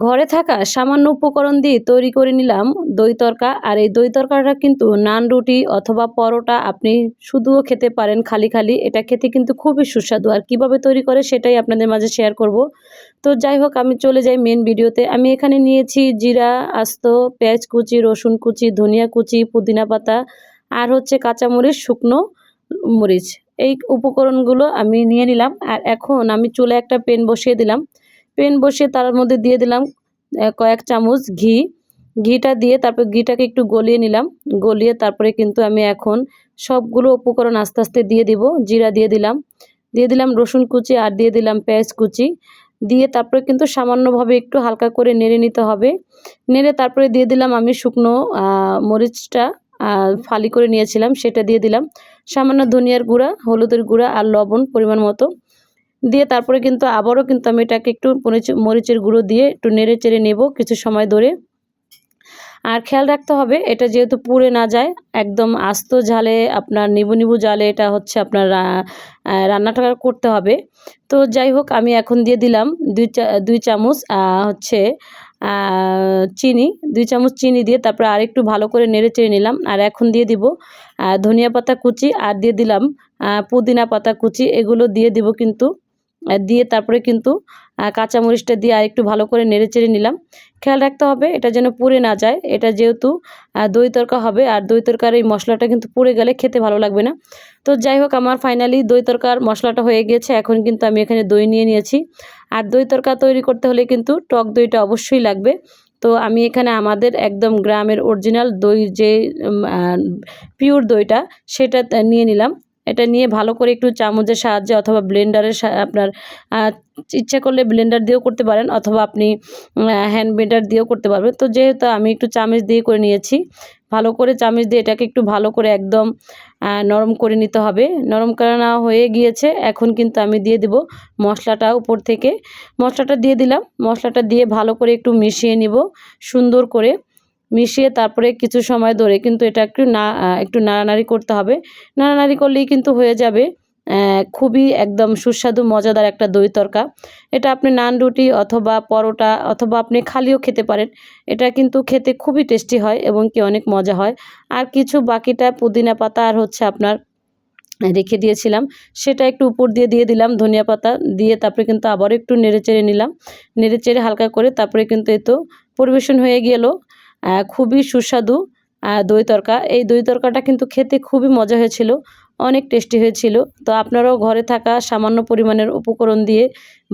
ঘরে থাকা সামান্য উপকরণ দিয়ে তৈরি করে নিলাম দই তরকা। আর এই দই তরকাটা কিন্তু নান রুটি অথবা পরোটা আপনি শুধুও খেতে পারেন খালি খালি। এটা খেতে কিন্তু খুবই সুস্বাদু। আর কীভাবে তৈরি করে সেটাই আপনাদের মাঝে শেয়ার করব। তো যাই হোক, আমি চলে যাই মেন ভিডিওতে আমি এখানে নিয়েছি জিরা, আস্ত, পেঁয়াজ কুচি, রসুন কুচি, ধনিয়া কুচি, পুদিনা পাতা আর হচ্ছে কাঁচামরিচ, শুকনো মরিচ। এই উপকরণগুলো আমি নিয়ে নিলাম। আর এখন আমি চুলে একটা পেন বসিয়ে দিলাম। পেন বসিয়ে তার মধ্যে দিয়ে দিলাম কয়েক চামচ ঘি। ঘিটা দিয়ে তারপর ঘিটাকে একটু গলিয়ে নিলাম। গলিয়ে তারপরে কিন্তু আমি এখন সবগুলো উপকরণ আস্তে আস্তে দিয়ে দিব, জিরা দিয়ে দিলাম। দিয়ে দিলাম রসুন কুচি আর দিয়ে দিলাম পেঁয়াজ কুচি। দিয়ে তারপরে কিন্তু সামান্যভাবে একটু হালকা করে নেড়ে নিতে হবে। নেড়ে তারপরে দিয়ে দিলাম আমি শুকনো মরিচটা ফালি করে নিয়েছিলাম, সেটা দিয়ে দিলাম। সামান্য ধনিয়ার গুঁড়া, হলুদের গুঁড়া আর লবণ পরিমাণ মতো। দিয়ে তারপরে কিন্তু আবারও কিন্তু আমি এটাকে একটু মরিচের গুঁড়ো দিয়ে একটু নেড়ে চেড়ে নেব কিছু সময় ধরে। আর খেয়াল রাখতে হবে, এটা যেহেতু পুড়ে না যায়, একদম আস্ত ঝালে আপনার নিবু নিবু জালে এটা হচ্ছে আপনার রান্নাটা করতে হবে। তো যাই হোক, আমি এখন দিয়ে দিলাম দুই দুই চামচ হচ্ছে চিনি, দুই চামচ চিনি দিয়ে তারপরে আরেকটু ভালো করে নেড়ে চেড়ে নিলাম। আর এখন দিয়ে দিব ধনিয়া পাতা কুচি, আর দিয়ে দিলাম পুদিনা পাতা কুচি, এগুলো দিয়ে দিব কিন্তু দিয়ে তারপরে কিন্তু কাঁচামরিচটা দিয়ে আর একটু ভালো করে নেড়ে চেড়ে নিলাম। খেয়াল রাখতে হবে, এটা যেন পুড়ে না যায়। এটা যেহেতু দই তরকা হবে, আর দই তরকার এই মশলাটা কিন্তু পুড়ে গেলে খেতে ভালো লাগবে না। তো যাই হোক, আমার ফাইনালি দই তরকার মশলাটা হয়ে গিয়েছে এখন কিন্তু আমি এখানে দই নিয়ে নিয়েছি। আর দই তরকা তৈরি করতে হলে কিন্তু টক দইটা অবশ্যই লাগবে। তো আমি এখানে আমাদের একদম গ্রামের অরিজিনাল দই যে পিওর দইটা, সেটা নিয়ে নিলাম। এটা নিয়ে ভালো করে একটু চামচের সাহায্যে অথবা ব্লেন্ডারের আপনার ইচ্ছা করলে ব্লেন্ডার দিয়েও করতে পারেন অথবা আপনি হ্যান্ড ব্লেন্ডার দিয়েও করতে পারবেন। তো যেহেতু আমি একটু চামচ দিয়ে করে নিয়েছি, ভালো করে চামচ দিয়ে এটাকে একটু ভালো করে একদম নরম করে নিতে হবে। নরম করা হয়ে গিয়েছে, এখন কিন্তু আমি দিয়ে দেব মশলাটা উপর থেকে। মশলাটা দিয়ে দিলাম, মশলাটা দিয়ে ভালো করে একটু মিশিয়ে নিব সুন্দর করে। মিশিয়ে তারপরে কিছু সময় ধরে কিন্তু এটা একটু না একটু নাড়ানাড়ি করতে হবে। নাড়ানাড়ি করলেই কিন্তু হয়ে যাবে খুবই একদম সুস্বাদু, মজাদার একটা দই তরকা। এটা আপনি নান রুটি অথবা পরোটা অথবা আপনি খালিও খেতে পারেন। এটা কিন্তু খেতে খুবই টেস্টি হয় এবং কি অনেক মজা হয়। আর কিছু বাকিটা পুদিনা পাতা আর হচ্ছে আপনার রেখে দিয়েছিলাম, সেটা একটু উপর দিয়ে দিয়ে দিলাম ধনিয়া পাতা দিয়ে তারপরে কিন্তু আবার একটু নেড়ে চেড়ে নিলাম। নেড়ে চেড়ে হালকা করে তারপরে কিন্তু এ তো পরিবেশন হয়ে গেল। খুবই সুস্বাদু দই তরকা। এই দই তরকাটা কিন্তু খেতে খুবই মজা হয়েছিল, অনেক টেস্টি হয়েছিল। তো আপনারাও ঘরে থাকা সামান্য পরিমাণের উপকরণ দিয়ে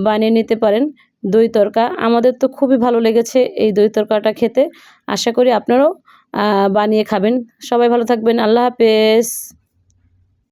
বানিয়ে নিতে পারেন দই তরকা। আমাদের তো খুবই ভালো লেগেছে এই দই তরকাটা খেতে। আশা করি আপনারাও বানিয়ে খাবেন। সবাই ভালো থাকবেন। আল্লাহ হাফেজ।